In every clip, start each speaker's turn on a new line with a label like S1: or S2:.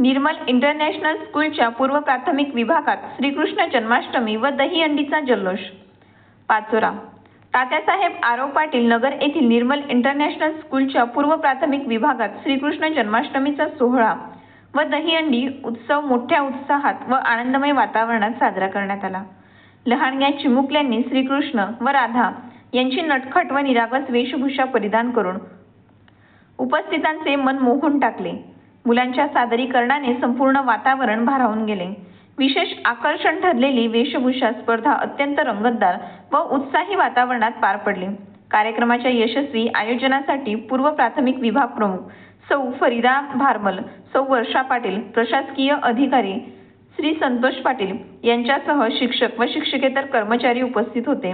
S1: निर्मल international स्कूलच्या पूर्व प्राथमिक विभागात श्रीकृष्ण जन्माष्टमी व दहीहंडीचा जल्लोष. पाचोरा. तात्यासाहेब आरव पाटील नगर येथील निर्मल इंटरनॅशनल स्कूलच्या पूर्व प्राथमिक विभागात श्रीकृष्ण जन्माष्टमीचा सोहळा व दहीहंडी उत्सव मोठ्या उत्साहात व आनंदमय वातावरणात साजरा करण्यात आला. लहानग्या चिमुकल्यांनी श्रीकृष्ण व राधा यांची नटखट व निरागस वेशभूषा परिधान करून उपस्थितांचे मन मोहून टाकले. मुलांच्या सादरीकरणाने संपूर्ण वातावरण भारावून गेले. विशेष आकर्षण ठरलेली वेशभूषा स्पर्धा अत्यंत रंगतदार व उत्साही वातावरणात पार पडली. कार्यक्रमाच्या यशस्वी आयोजनासाठी पूर्व प्राथमिक विभाग प्रमुख सौ फरीदा भारमल सौ वर्षा पाटील प्रशासकीय अधिकारी श्री संतोष पाटील यांच्यासह शिक्षक व शिक्षकेतर कर्मचारी उपस्थित होते.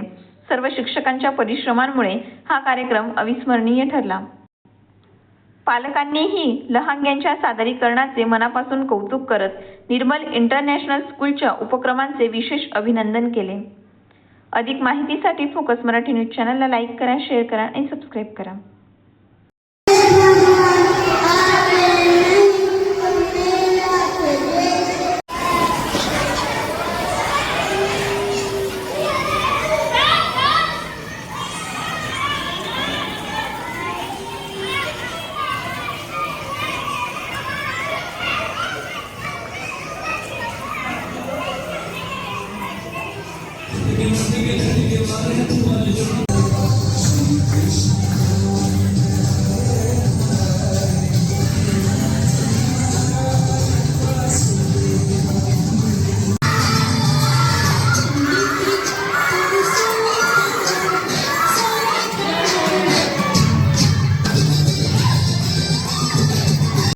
S1: सर्व शिक्षकांच्या परिश्रमांमुळे हा कार्यक्रम अविस्मरणीय ठरला. पालकांनीही लहानग्यांच्या सादरीकरणाचे मनापासून कौतुक करत निर्मल इंटरनॅशनल स्कूलच्या उपक्रमांचे विशेष अभिनंदन केले. अधिक माहितीसाठी फोकस मराठी न्यूज चॅनलला लाईक करा शेअर करा आणि सबस्क्राईब करा. Ninguém.